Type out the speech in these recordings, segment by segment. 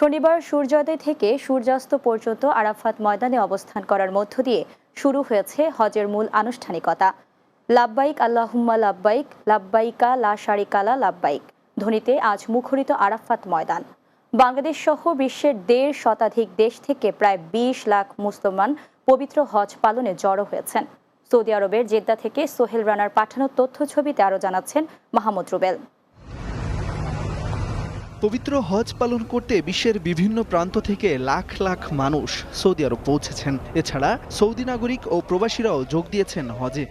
শনিবার সূর্যোদয় থেকে সূর্যাস্ত পর্যন্ত আরাফাত ময়দানে অবস্থান করার মধ্য দিয়ে শুরু হয়েছে হজের মূল আনুষ্ঠানিকতা। লাব্বাইক আল্লাহুম্মা লাব্বাইক, লাব্বাইকা লা শারিকালা লাব্বাইক। ধ্বনিতে আজ মুখরিত আরাফাত ময়দান। বাংলাদেশ সহ বিশ্বের দেড় শতাধিক দেশ থেকে প্রায় বিশ লাখ মুসলমান পবিত্র হজ পালনে জড়ো হয়েছেন। সৌদি আরবের জেদ্দা থেকে সোহেল রানার পাঠানো তথ্য ছবিতে আরও জানাচ্ছেন মাহমুদ রুবেল। পবিত্র হজ পালন করতে বিশ্বের বিভিন্ন প্রান্ত থেকে লাখ লাখ মানুষ সৌদি আরব পৌঁছেছেন। এছাড়া সৌদি নাগরিক ও প্রবাসীরাও যোগ দিয়েছেন হজে।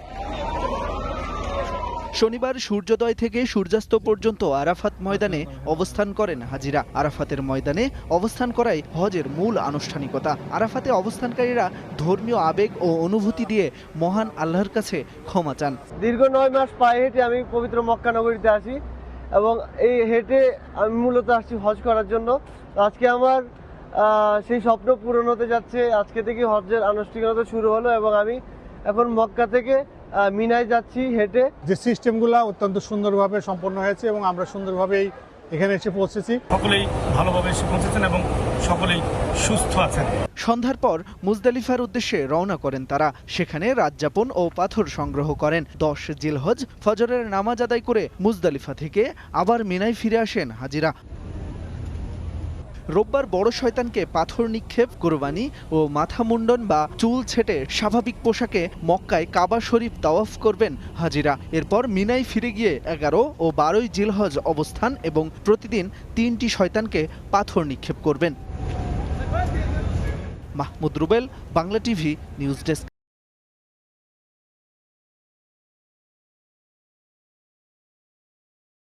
শনিবার সূর্যোদয় থেকে সূর্যাস্ত পর্যন্ত আরাফাত ময়দানে অবস্থান করেন হাজিরা। আরাফাতের ময়দানে অবস্থান করাই হজের মূল আনুষ্ঠানিকতা। আরাফাতে অবস্থানকারীরা ধর্মীয় আবেগ ও অনুভূতি দিয়ে মহান আল্লাহর কাছে ক্ষমা চান। দীর্ঘ নয় মাস পায়ে হেঁটে আমি পবিত্র মক্কা নগরীতে আসি এবং এই হেঁটে আমি মূলত আসছি হজ করার জন্য। আজকে আমার সেই স্বপ্ন পূরণ হতে যাচ্ছে। আজকে থেকে হজের আনুষ্ঠানিকতা শুরু হলো এবং আমি এখন মক্কা থেকে মিনায় যাচ্ছি হেঁটে। যে সিস্টেমগুলো অত্যন্ত সুন্দরভাবে সম্পন্ন হয়েছে এবং আমরা সুন্দরভাবেই এখানে এসে পৌঁছেছি। সকলেই ভালোভাবে এসে পৌঁছেছেন এবং সকলেই সুস্থ আছেন। সন্ধ্যার পর মুজদালিফার উদ্দেশ্যে রওনা করেন তারা। সেখানে রাতযাপন ও পাথর সংগ্রহ করেন। দশ জিলহজ ফজরের নামাজ আদায় করে মুজদালিফা থেকে আবার মিনায় ফিরে আসেন হাজিরা। রোববার বড় শয়তানকে পাথর নিক্ষেপ, কোরবানি ও মাথা মুন্ডন বা চুল ছেটে স্বাভাবিক পোশাকে মক্কায় কাবা শরীফ তাওয়াফ করবেন হাজিরা। এরপর মিনায় ফিরে গিয়ে এগারো ও বারোই জিলহজ অবস্থান এবং প্রতিদিন তিনটি শয়তানকে পাথর নিক্ষেপ করবেন। Mahmud Rubel, Bangla TV, news desk.